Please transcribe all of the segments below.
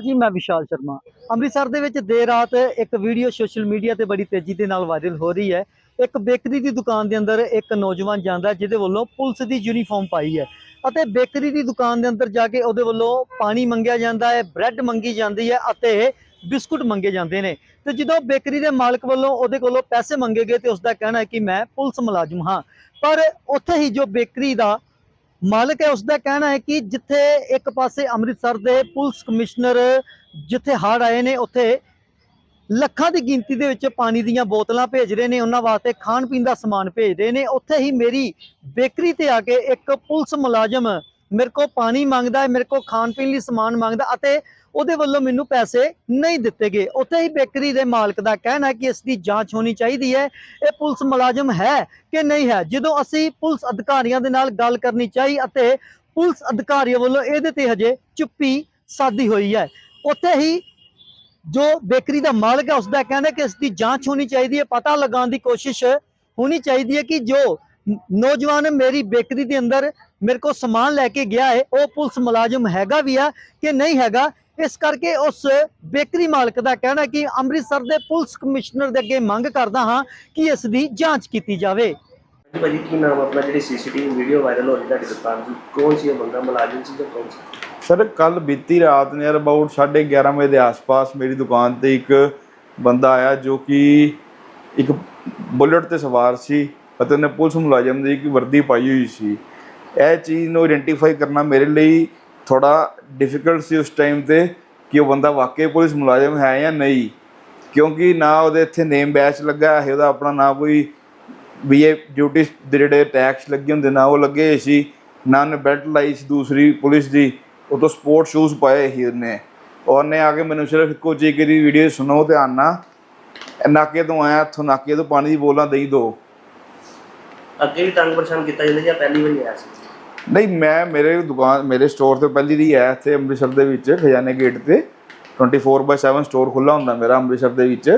ਅਕਾਲ ਜੀ ਮੈਂ ਵਿਸ਼ਾਲ ਸ਼ਰਮਾ। ਅੰਮ੍ਰਿਤਸਰ ਦੇ ਵਿੱਚ ਦੇਰ ਰਾਤ ਇੱਕ ਵੀਡੀਓ ਸੋਸ਼ਲ ਮੀਡੀਆ ਤੇ ਬੜੀ ਤੇਜ਼ੀ ਦੇ ਨਾਲ ਵਾਇਰਲ ਹੋ ਰਹੀ ਹੈ। ਇੱਕ ਬੇਕਰੀ ਦੀ ਦੁਕਾਨ ਦੇ ਅੰਦਰ ਇੱਕ ਨੌਜਵਾਨ ਜਾਂਦਾ ਜਿਹਦੇ ਵੱਲੋਂ ਪੁਲਿਸ ਦੀ ਯੂਨੀਫਾਰਮ ਪਾਈ ਹੈ ਅਤੇ ਬੇਕਰੀ ਦੀ ਦੁਕਾਨ ਦੇ ਅੰਦਰ ਜਾ ਕੇ ਉਹਦੇ ਵੱਲੋਂ ਪਾਣੀ ਮੰਗਿਆ ਜਾਂਦਾ ਹੈ, ਬ੍ਰੈਡ ਮੰਗੀ ਜਾਂਦੀ ਹੈ ਅਤੇ ਬਿਸਕੁਟ ਮੰਗੇ ਜਾਂਦੇ ਨੇ। ਤੇ ਜਦੋਂ ਬੇਕਰੀ ਦੇ ਮਾਲਕ ਵੱਲੋਂ ਉਹਦੇ ਕੋਲੋਂ ਪੈਸੇ ਮੰਗੇ ਗਏ ਤੇ ਉਸ ਦਾ ਕਹਿਣਾ ਹੈ ਕਿ ਮੈਂ ਪੁਲਿਸ ਮੁਲਾਜ਼ਮ ਹਾਂ। ਪਰ ਉੱਥੇ ਹੀ ਜੋ ਬੇਕਰੀ ਦਾ ਮਾਲਕ ਹੈ ਉਸ ਦਾ ਕਹਿਣਾ ਹੈ ਕਿ ਜਿੱਥੇ ਇੱਕ ਪਾਸੇ ਅੰਮ੍ਰਿਤਸਰ ਦੇ ਪੁਲਿਸ ਕਮਿਸ਼ਨਰ ਜਿੱਥੇ ਹੜ੍ਹ ਆਏ ਨੇ, ਉੱਥੇ ਲੱਖਾਂ ਦੀ ਗਿਣਤੀ ਦੇ ਵਿੱਚ ਪਾਣੀ ਦੀਆਂ ਬੋਤਲਾਂ ਭੇਜ ਰਹੇ ਨੇ, ਉਹਨਾਂ ਵਾਸਤੇ ਖਾਣ ਪੀਣ ਦਾ ਸਮਾਨ ਭੇਜ ਰਹੇ ਨੇ। ਉੱਥੇ ਹੀ ਮੇਰੀ ਬੇਕਰੀ ਤੇ ਆ ਕੇ ਇੱਕ ਪੁਲਿਸ ਮੁਲਾਜ਼ਮ ਮੇਰੇ ਕੋਲ ਪਾਣੀ ਮੰਗਦਾ ਹੈ, ਮੇਰੇ ਕੋਲ ਖਾਣ ਪੀਣ ਲਈ ਸਮਾਨ ਮੰਗਦਾ ਅਤੇ ਉਹਦੇ ਵੱਲੋਂ ਮੈਨੂੰ ਪੈਸੇ ਨਹੀਂ ਦਿੱਤੇ ਗਏ। ਉੱਥੇ ਹੀ ਬੇਕਰੀ ਦੇ ਮਾਲਕ ਦਾ ਕਹਿਣਾ ਕਿ ਇਸ ਦੀ ਜਾਂਚ ਹੋਣੀ ਚਾਹੀਦੀ ਹੈ। ਇਹ ਪੁਲਿਸ ਮੁਲਾਜ਼ਮ ਹੈ ਕਿ ਨਹੀਂ ਹੈ? ਜਦੋਂ ਅਸੀਂ ਪੁਲਿਸ ਅਧਿਕਾਰੀਆਂ ਦੇ ਨਾਲ ਗੱਲ ਕਰਨੀ ਚਾਹੀ ਅਤੇ ਪੁਲਿਸ ਅਧਿਕਾਰੀਆਂ ਵੱਲੋਂ ਇਹਦੇ ਤੇ ਹਜੇ ਚੁੱਪੀ ਸਾਦੀ ਹੋਈ ਹੈ। ਉੱਥੇ ਹੀ ਜੋ ਬੇਕਰੀ ਦਾ ਮਾਲਕ ਹੈ ਉਸ ਦਾ ਕਹਿਣਾ ਕਿ ਇਸ ਦੀ ਜਾਂਚ ਹੋਣੀ ਚਾਹੀਦੀ ਹੈ। ਪਤਾ ਲਗਾਉਣ ਦੀ ਕੋਸ਼ਿਸ਼ ਹੋਣੀ ਚਾਹੀਦੀ ਹੈ ਕਿ ਜੋ ਨੌਜਵਾਨ ਮੇਰੀ ਬੇਕਰੀ ਦੇ ਅੰਦਰ ਮੇਰੇ ਕੋਲ ਸਮਾਨ ਲੈ ਕੇ ਗਿਆ ਹੈ, ਉਹ ਪੁਲਿਸ ਮੁਲਾਜ਼ਮ ਹੈਗਾ ਵੀ ਆ ਕਿ ਨਹੀਂ ਹੈਗਾ। ਇਸ ਕਰਕੇ ਉਸ ਬੇਕਰੀ ਮਾਲਕ ਦਾ ਕਹਿਣਾ ਕਿ ਅੰਮ੍ਰਿਤਸਰ ਦੇ ਪੁਲਿਸ ਕਮਿਸ਼ਨਰ ਦੇ ਅੱਗੇ ਮੰਗ ਕਰਦਾ ਹਾਂ ਕਿ ਇਸ ਦੀ ਜਾਂਚ ਕੀਤੀ ਜਾਵੇ। ਜੀ ਭਾਜੀ ਕੀ ਨਾਮ ਆਪਣਾ? ਜਿਹੜੀ ਸੀਸੀਟੀਵੀ ਵੀਡੀਓ ਵਾਇਰਲ ਹੋ ਰਹੀ ਤੁਹਾਡੀ ਦੁਕਾਨ ਦੀ ਕੌਣ ਸੀ ਬੰਦਾ? ਮੁਲਾਜ਼ਮ ਸੀ ਜਾਂ ਕੌਣ ਸੀ? ਸਰ ਕੱਲ ਬੀਤੀ ਰਾਤ ਨੇ ਅਬਾਊਟ 11:30 ਵਜੇ ਦੇ ਆਸ-ਪਾਸ ਮੇਰੀ ਦੁਕਾਨ ਤੇ ਇੱਕ ਬੰਦਾ ਆਇਆ ਜੋ ਕਿ ਇੱਕ ਬੁਲਟ ਤੇ ਸਵਾਰ ਸੀ ਅਤੇ ਉਹਨੇ ਪੁਲਿਸ ਮੁਲਾਜ਼ਮ ਦੀ ਇੱਕ ਵਰਦੀ ਪਾਈ ਹੋਈ ਸੀ। ਇਹ ਚੀਜ਼ ਨੂੰ ਆਇਡੈਂਟੀਫਾਈ ਕਰਨਾ ਮੇਰੇ ਲਈ ਥੋੜਾ ਡਿਫਿਕਲਟ ਸੀ ਉਸ ਟਾਈਮ ਤੇ ਕਿ ਉਹ ਬੰਦਾ ਵਾਕਈ ਪੁਲਿਸ ਮੁਲਾਜ਼ਮ ਹੈ ਜਾਂ ਨਹੀਂ। ਕਿਉਂਕਿ ਨਾ ਉਹਦੇ ਇੱਥੇ ਨੇਮ ਬੈਚ ਲੱਗਾ ਹੈ, ਉਹਦਾ ਆਪਣਾ ਨਾ ਕੋਈ ਵੀ ਇਹ ਡਿਊਟੀ ਦੇ ਜਿਹੜੇ ਟੈਕਸ ਲੱਗੇ ਹੁੰਦੇ, ਨਾ ਉਹ ਲੱਗੇ ਹੋਏ ਸੀ, ਨਾ ਉਹਨੇ ਬੈਲਟ ਲਾਈ ਸੀ ਦੂਸਰੀ ਪੁਲਿਸ ਦੀ ਉਹ ਤੋਂ ਸਪੋਰਟ ਸ਼ੂਜ਼ ਪਾਏ ਸੀ ਉਹਨੇ। ਉਹਨੇ ਆ ਕੇ ਮੈਨੂੰ ਸਿਰਫ ਇੱਕੋ ਚੀਜ਼ ਦੀ ਵੀਡੀਓ ਸੁਣੋ ਧਿਆਨ ਨਾਲ। ਨਾਕੇ ਤੋਂ ਆਇਆ ਇੱਥੋਂ, ਨਾਕੇ ਤੋਂ ਪਾਣੀ ਦੀ ਬੋਲਾਂ ਦੇਈ ਦੋ। ਅੱਗੇ ਵੀ ਤੰਗ ਪਰੇਸ਼ਾਨ ਕੀਤਾ ਜਾਂਦਾ ਜਾਂ ਪਹਿਲੀ ਵਾਰੀ ਆਇਆ ਸੀ? ਨਹੀਂ, ਮੈਂ ਮੇਰੇ ਦੁਕਾਨ, ਮੇਰੇ ਸਟੋਰ ਤੇ ਪਹਿਲੀ ਦੀ ਹੈ ਇੱਥੇ ਅੰਮ੍ਰਿਤਸਰ ਦੇ ਵਿੱਚ, ਖਜ਼ਾਨੇ ਗੇਟ ਤੇ। 24/7 ਸਟੋਰ ਖੁੱਲਾ ਹੁੰਦਾ ਮੇਰਾ ਅੰਮ੍ਰਿਤਸਰ ਦੇ ਵਿੱਚ।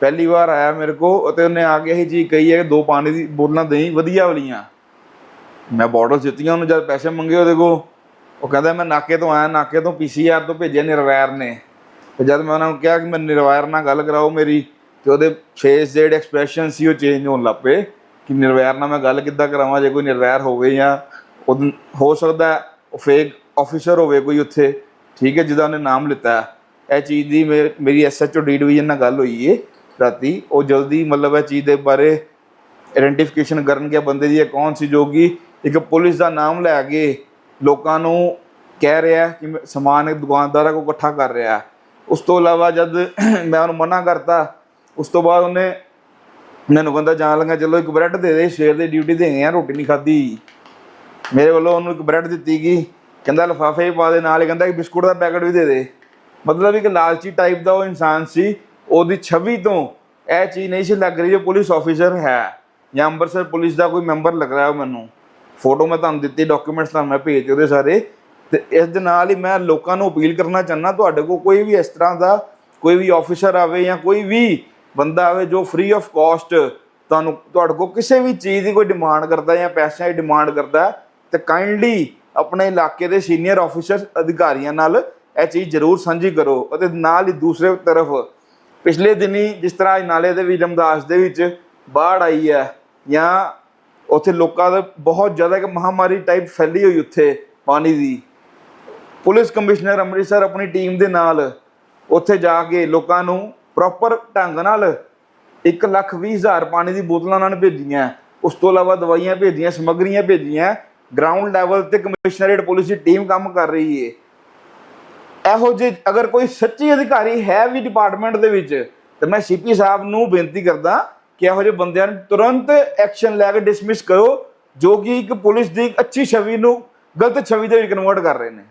ਪਹਿਲੀ ਵਾਰ ਆਇਆ ਮੇਰੇ ਕੋ ਅਤੇ ਉਹਨੇ ਆ ਕੇ ਇਹ ਚੀਜ਼ ਕਹੀ ਹੈ ਕਿ ਦੋ ਪਾਣੀ ਦੀ ਬੋਤਲਾਂ ਦੇਈ, ਵਧੀਆ ਵਾਲੀਆਂ। ਮੈਂ ਬਾਟਲ ਦਿੱਤੀਆਂ, ਉਹਨੂੰ ਜਦ ਪੈਸੇ ਮੰਗੇ ਉਹਦੇ ਕੋ ਉਹ ਕਹਿੰਦਾ ਮੈਂ ਨਾਕੇ ਤੋਂ ਆਇਆ, ਨਾਕੇ ਤੋਂ ਪੀਸੀਆਰ ਤੋਂ ਭੇਜਿਆ ਨਿਰਵੈਰ ਨੇ। ਤੇ ਜਦ ਮੈਂ ਉਹਨਾਂ ਨੂੰ ਕਿਹਾ ਕਿ ਮੈਂ ਨਿਰਵੈਰ ਨਾਲ ਗੱਲ ਕਰਾਓ ਮੇਰੀ, ਤੇ ਉਹਦੇ ਫੇਸ ਦੇ ਜਿਹੜੇ ਐਕਸਪ੍ਰੈਸ਼ਨ ਸੀ ਉਹ ਚੇਂਜ ਹੋਣ ਲੱਗ ਪਏ ਕਿ ਨਿਰਵੈਰ ਨਾਲ ਮੈਂ ਗੱਲ ਕਿੱਦਾਂ ਕਰਾਵਾਂ, ਜੇ ਕੋਈ ਨਿਰਵੈਰ ਹੋਵੇ ਜਾਂ ਉਹ ਹੋ ਸਕਦਾ ਉਹ ਫੇਕ ਆਫੀਸਰ ਹੋਵੇ ਕੋਈ ਉੱਥੇ, ਠੀਕ ਹੈ, ਜਿਹਦਾ ਉਹਨੇ ਨਾਮ ਲਿੱਤਾ ਇਹ ਚੀਜ਼ ਦੀ ਮੇ- ਮੇਰੀ ਐਸਐਚਓ ਡੀ ਡਿਵੀਜ਼ਨ ਨਾਲ ਗੱਲ ਹੋਈ ਏ ਰਾਤੀ। ਉਹ ਜਲਦੀ ਮਤਲਬ ਇਹ ਚੀਜ਼ ਦੇ ਬਾਰੇ ਆਇਡੈਂਟੀਫਿਕੇਸ਼ਨ ਕਰਨਗੇ ਬੰਦੇ ਦੀ ਇਹ ਕੌਣ ਸੀ, ਜੋ ਕਿ ਇੱਕ ਪੁਲਿਸ ਦਾ ਨਾਮ ਲੈ ਕੇ ਲੋਕਾਂ ਨੂੰ ਕਹਿ ਰਿਹਾ ਕਿ ਮੈਂ, ਸਮਾਨ ਇੱਕ ਦੁਕਾਨਦਾਰਾਂ ਕੋ ਇਕੱਠਾ ਕਰ ਰਿਹਾ ਉਸ ਤੋਂ ਇਲਾਵਾ ਜਦ ਮੈਂ ਉਹਨੂੰ ਮਨਾ ਕਰਤਾ, ਉਸ ਤੋਂ ਬਾਅਦ ਉਹਨੇ ਮੈਨੂੰ ਕਹਿੰਦਾ, ਜਾਣ ਲੱਗਾ ਚਲੋ ਇੱਕ ਬ੍ਰੈਡ ਦੇ ਦੇ ਸ਼ੇਰ ਦੀ ਡਿਊਟੀ ਦੇ ਗਏ ਆ, ਰੋਟੀ ਨਹੀਂ ਖਾਧੀ। ਮੇਰੇ ਵੱਲੋਂ ਉਹਨੂੰ ਇੱਕ ਬ੍ਰੈਡ ਦਿੱਤੀ ਗਈ। ਕਹਿੰਦਾ ਲਫਾਫੇ ਪਾ ਦੇ ਨਾਲ ਹੀ, ਕਹਿੰਦਾ ਇੱਕ ਬਿਸਕੁਟ ਦਾ ਪੈਕਟ ਵੀ ਦੇ ਦੇ। ਮਤਲਬ ਇੱਕ ਲਾਲਚੀ ਟਾਈਪ ਦਾ ਉਹ ਇਨਸਾਨ ਸੀ। ਉਹਦੀ ਛਵੀ ਤੋਂ ਇਹ ਚੀਜ਼ ਨਹੀਂ ਸੀ ਲੱਗ ਰਹੀ ਜੋ ਪੁਲਿਸ ਆਫੀਸਰ ਹੈ ਜਾਂ ਅੰਮ੍ਰਿਤਸਰ ਪੁਲਿਸ ਦਾ ਕੋਈ ਮੈਂਬਰ ਲੱਗ ਰਿਹਾ ਮੈਨੂੰ। ਫੋਟੋ ਮੈਂ ਤੁਹਾਨੂੰ ਦਿੱਤੀ ਡਾਕੂਮੈਂਟਸ ਤੁਹਾਨੂੰ ਮੈਂ ਭੇਜ ਦਿੱਤੇ ਉਹਦੇ ਸਾਰੇ। ਤੇ ਇਸ ਦੇ ਨਾਲ ਹੀ ਮੈਂ ਲੋਕਾਂ ਨੂੰ ਅਪੀਲ ਕਰਨਾ ਚਾਹੁੰਦਾ, ਤੁਹਾਡੇ ਕੋਲ ਕੋਈ ਵੀ ਇਸ ਤਰ੍ਹਾਂ ਦਾ ਕੋਈ ਵੀ ਆਫੀਸਰ ਆਵੇ ਜਾਂ ਕੋਈ ਵੀ ਬੰਦਾ ਆਵੇ ਜੋ ਫ੍ਰੀ ਆਫ ਕਾਸਟ ਤੁਹਾਨੂੰ, ਤੁਹਾਡੇ ਕੋਲ ਕਿਸੇ ਵੀ ਚੀਜ਼ ਦੀ ਕੋਈ ਡਿਮਾਂਡ ਕਰਦਾ ਜਾਂ ਪੈਸਿਆਂ ਦੀ ਡਿਮਾਂਡ ਕਰਦਾ ਤੇ ਕਾਈਂਡਲੀ ਆਪਣੇ ਇਲਾਕੇ ਦੇ ਸੀਨੀਅਰ ਆਫੀਸਰ ਅਧਿਕਾਰੀਆਂ ਨਾਲ ਇਹ ਚੀਜ਼ ਜ਼ਰੂਰ ਸਾਂਝੀ ਕਰੋ ਅਤੇ ਨਾਲ ਹੀ ਦੂਸਰੇ ਤਰਫ ਪਿਛਲੇ ਦਿਨੀ ਜਿਸ ਤਰ੍ਹਾਂ ਇਹ ਨਾਲੇ ਦੇ ਵਿਲਮਦਾਸ ਦੇ ਵਿੱਚ ਬਾੜ ਆਈ ਹੈ ਜਾਂ ਉੱਥੇ ਲੋਕਾਂ ਦਾ ਬਹੁਤ ਜ਼ਿਆਦਾ ਇੱਕ ਮਹਾਮਾਰੀ ਟਾਈਪ ਫੈਲੀ ਹੋਈ ਉੱਥੇ ਪਾਣੀ ਦੀ। ਪੁਲਿਸ ਕਮਿਸ਼ਨਰ ਅੰਮ੍ਰਿਤਸਰ ਆਪਣੀ ਟੀਮ ਦੇ ਨਾਲ ਉੱਥੇ ਜਾ ਕੇ ਲੋਕਾਂ ਨੂੰ ਪ੍ਰੋਪਰ ਢੰਗ ਨਾਲ 1 ਲੱਖ ਵੀਹ ਹਜ਼ਾਰ ਪਾਣੀ ਦੀ ਬੋਤਲਾਂ ਉਹਨਾਂ ਨੇ ਭੇਜੀਆਂ। ਉਸ ਤੋਂ ਇਲਾਵਾ ਦਵਾਈਆਂ ਭੇਜੀਆਂ, ਸਮੱਗਰੀਆਂ ਭੇਜੀਆਂ। ਗਰਾਊਂਡ ਲੈਵਲ ਤੇ ਕਮਿਸ਼ਨਰੇਟ ਪੁਲਿਸ ਦੀ ਟੀਮ ਕੰਮ ਕਰ ਰਹੀ ਏ। ਇਹੋ ਜਿਹੇ ਅਗਰ ਕੋਈ ਸੱਚੀ ਅਧਿਕਾਰੀ ਹੈ ਵੀ ਡਿਪਾਰਟਮੈਂਟ ਦੇ ਵਿੱਚ, ਤੇ ਮੈਂ ਸੀਪੀ ਸਾਹਿਬ ਨੂੰ ਬੇਨਤੀ ਕਰਦਾ ਕਿ ਇਹੋ ਜਿਹੇ ਬੰਦਿਆਂ ਨੂੰ ਤੁਰੰਤ ਐਕਸ਼ਨ ਲੈ ਕੇ ਡਿਸਮਿਸ ਕਰੋ ਜੋ ਕਿ ਇੱਕ ਪੁਲਿਸ ਦੀ ਅੱਛੀ ਛਵੀ ਨੂੰ ਗਲਤ ਛਵੀ ਦੇ ਵਿੱਚ ਕਨਵਰਟ ਕਰ ਰਹੇ ਨੇ।